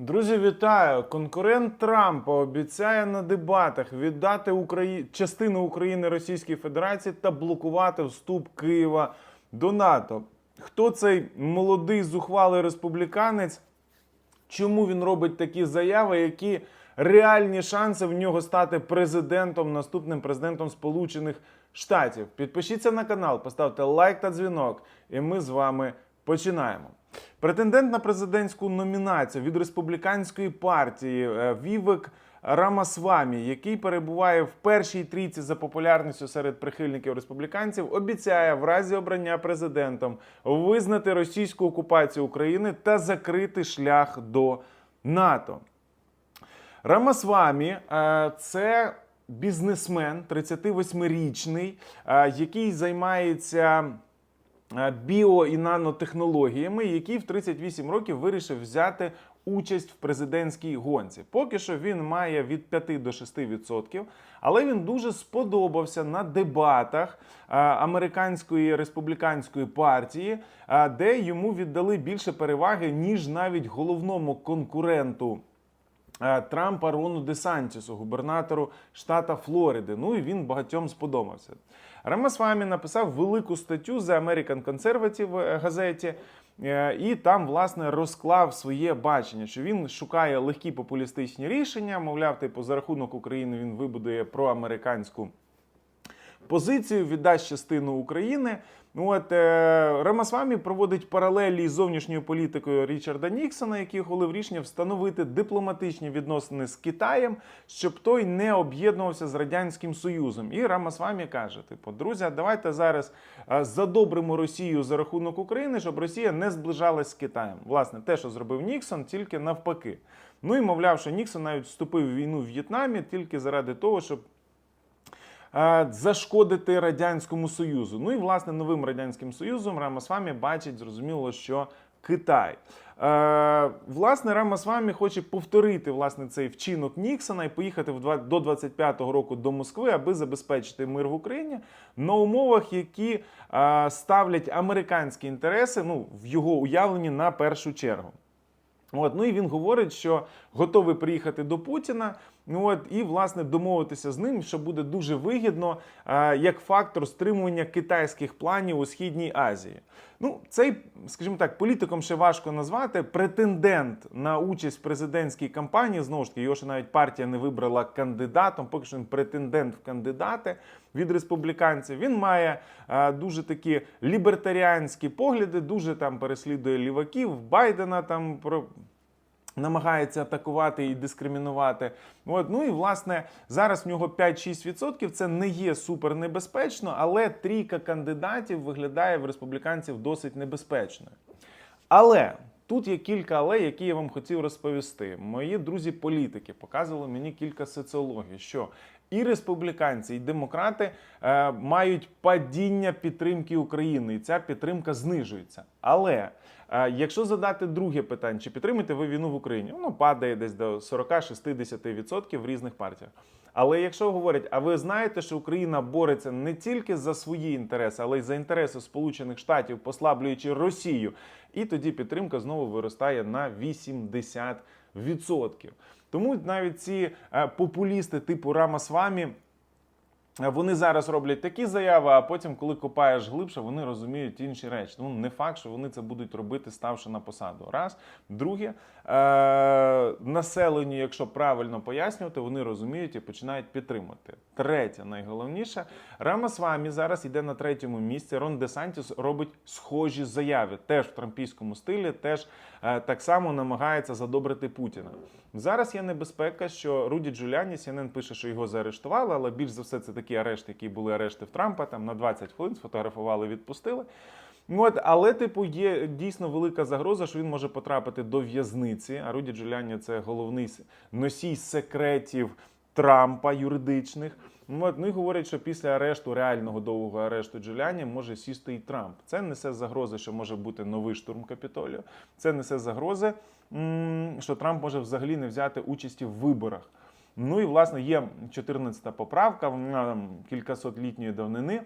Друзі, вітаю! Конкурент Трампа обіцяє на дебатах віддати Украї... частину України Російській Федерації та блокувати вступ Києва до НАТО. Хто цей молодий зухвалий республіканець? Чому він робить такі заяви, які реальні шанси в нього стати президентом, наступним президентом Сполучених Штатів? Підпишіться на канал, поставте лайк та дзвінок, і ми з вами починаємо. Претендент на президентську номінацію від республіканської партії е, Вівек Рамасвамі, який перебуває в першій трійці за популярністю серед прихильників республіканців, обіцяє в разі обрання президентом визнати російську окупацію України та закрити шлях до НАТО. Рамасвамі е, це бізнесмен 38-річний, е, який займається біо і нанотехнологіями, який в 38 років вирішив взяти участь в президентській гонці. Поки що він має від 5 до 6%, але він дуже сподобався на дебатах е, американської республіканської партії, е, де йому віддали більше переваги, ніж навіть головному конкуренту. Е, Трампа Рону Десантісу, губернатору штата Флориди. Ну і він багатьом сподобався. Рамасвамі написав велику статтю за American Conservative е, газеті. е, І там, власне, розклав своє бачення, що він шукає легкі популістичні рішення. Мовляв, типу, за рахунок України він вибудує проамериканську позицію, віддасть частину України. От е, Рамасвамі проводить паралелі з зовнішньою політикою Річарда Ніксона, який ухвалив рішення встановити дипломатичні відносини з Китаєм, щоб той не об'єднувався з радянським союзом. І Рамасвамі каже: типу, друзі, давайте зараз е, задобримо Росію за рахунок України, щоб Росія не зближалась з Китаєм. Власне, те, що зробив Ніксон, тільки навпаки. Ну і мовляв, що Ніксон навіть вступив в війну в В'єтнамі тільки заради того, щоб зашкодити радянському союзу. Ну і власне новим радянським союзом Рамасвамі бачить зрозуміло, що Китай. Е, власне, Рамасвамі хоче повторити власне цей вчинок Ніксона і поїхати в два- до 25-го року до Москви, аби забезпечити мир в Україні на умовах, які е, ставлять американські інтереси ну, в його уявленні на першу чергу. От, ну і він говорить, що готовий приїхати до Путіна. Ну от і власне домовитися з ним, що буде дуже вигідно е, як фактор стримування китайських планів у східній Азії. Ну, цей, скажімо так, політиком ще важко назвати. Претендент на участь в президентській кампанії. Знову ж таки, його ще навіть партія не вибрала кандидатом. Поки що він претендент в кандидати від республіканців. Він має е, дуже такі лібертаріанські погляди, дуже там переслідує ліваків. Байдена там про намагається атакувати і дискримінувати. От, ну і власне зараз в нього 5-6%. Це не є супер небезпечно, але трійка кандидатів виглядає в республіканців досить небезпечною. Але тут є кілька але, які я вам хотів розповісти. Мої друзі-політики показували мені кілька соціологій, що і республіканці, і демократи е, мають падіння підтримки України, і ця підтримка знижується. Але е, якщо задати друге питання, чи підтримуєте ви війну в Україні, воно падає десь до 40-60% в різних партіях. Але якщо говорять, а ви знаєте, що Україна бореться не тільки за свої інтереси, але й за інтереси Сполучених Штатів, послаблюючи Росію, і тоді підтримка знову виростає на 80%. Тому навіть ці е, популісти типу Рамасвамі. е, Вони зараз роблять такі заяви, а потім, коли копаєш глибше, вони розуміють інші речі. Ну не факт, що вони це будуть робити, ставши на посаду. Раз. Друге, е- населенню, якщо правильно пояснювати, вони розуміють і починають підтримувати. Третє, найголовніше, Рамасвамі зараз йде на третьому місці. Рон Десантіс робить схожі заяви, теж в трампійському стилі, теж е, так само намагається задобрити Путіна. Зараз є небезпека, що Руді Джуляні CNN пише, що його заарештували, але більш за все це такі арешти, які були арешти в Трампа. Там на 20 хвилин сфотографували, відпустили. От, але, типу, є дійсно велика загроза, що він може потрапити до в'язниці. А Руді Джуляні це головний носій секретів Трампа юридичних. От, ну і говорять, що після арешту, реального довгого арешту Джуляні може сісти і Трамп. Це несе загрози, що може бути новий штурм Капітолію. Це несе загрози, що Трамп може взагалі не взяти участі в виборах. Ну і власне є 14 поправка, вона там кількасотлітньої давнини.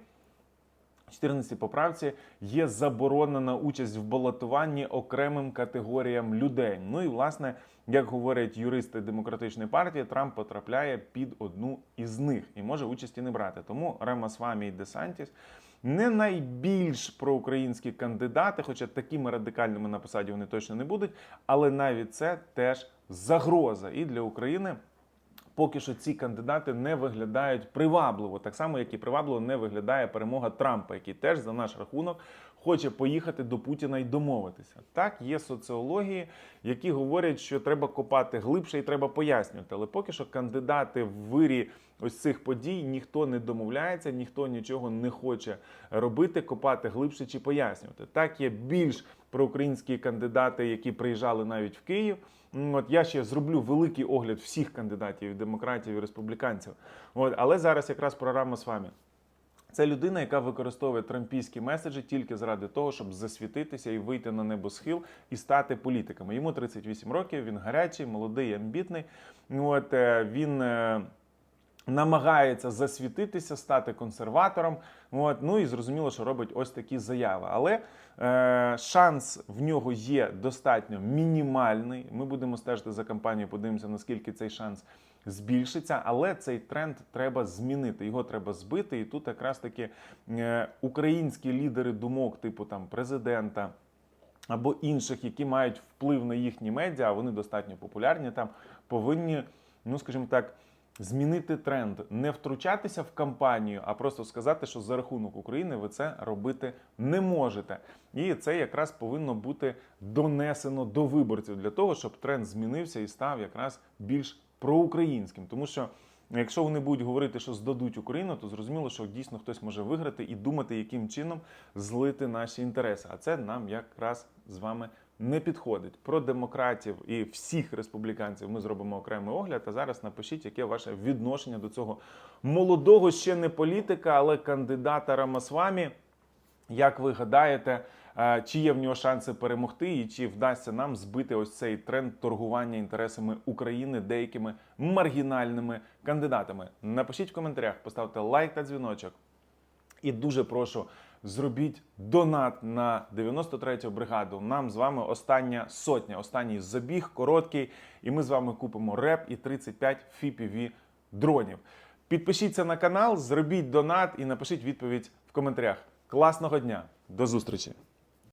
В 14 поправці є заборонена участь в балотуванні окремим категоріям людей. Ну і власне, як говорять юристи демократичної партії, Трамп потрапляє під одну із них і може участі не брати. Тому Рамасвамі і Десантіс не найбільш проукраїнські кандидати, хоча такими радикальними на посаді вони точно не будуть. Але навіть це теж загроза і для України. Поки що ці кандидати не виглядають привабливо, так само як і привабливо не виглядає перемога Трампа, який теж за наш рахунок хоче поїхати до Путіна і домовитися. Так, є соціології, які говорять, що треба копати глибше і треба пояснювати. Але поки що кандидати в вирі ось цих подій ніхто не домовляється, ніхто нічого не хоче робити, копати глибше чи пояснювати. Так, є більш проукраїнські кандидати, які приїжджали навіть в Київ. От я ще зроблю великий огляд всіх кандидатів, демократів і республіканців. От, але зараз якраз програма з вами. Це людина, яка використовує трампійські меседжі тільки заради того, щоб засвітитися і вийти на небосхил і стати політиками. Йому 38 років, він гарячий, молодий, амбітний. От е, він. Намагається засвітитися, стати консерватором. От, ну і зрозуміло, що робить ось такі заяви. Але е, шанс в нього є достатньо мінімальний. Ми будемо стежити за кампанією, подивимося, наскільки цей шанс збільшиться. Але цей тренд треба змінити. Його треба збити. І тут якраз таки е, українські лідери думок, типу там президента. Або інших, які мають вплив на їхні медіа, а вони достатньо популярні там, повинні, ну скажімо так, змінити тренд, не втручатися в кампанію, а просто сказати, що за рахунок України ви це робити не можете. І це якраз повинно бути донесено до виборців для того, щоб тренд змінився і став якраз більш проукраїнським. Тому що якщо вони будуть говорити, що здадуть Україну, то зрозуміло, що дійсно хтось може виграти і думати, яким чином злити наші інтереси. А це нам якраз з вами не підходить. Про демократів і всіх республіканців ми зробимо окремий огляд. А зараз напишіть, яке ваше відношення до цього молодого ще не політика, але кандидата Рамасвамі. Як ви гадаєте, е, чи є в нього шанси перемогти, і чи вдасться нам збити ось цей тренд торгування інтересами України деякими маргінальними кандидатами? Напишіть в коментарях, поставте лайк та дзвіночок. І дуже прошу, зробіть донат на 93-ю бригаду. Нам з вами остання сотня, останній забіг короткий, і ми з вами купимо реп і 35 FPV дронів. Підпишіться на канал, зробіть донат і напишіть відповідь в коментарях. Класного дня! До зустрічі!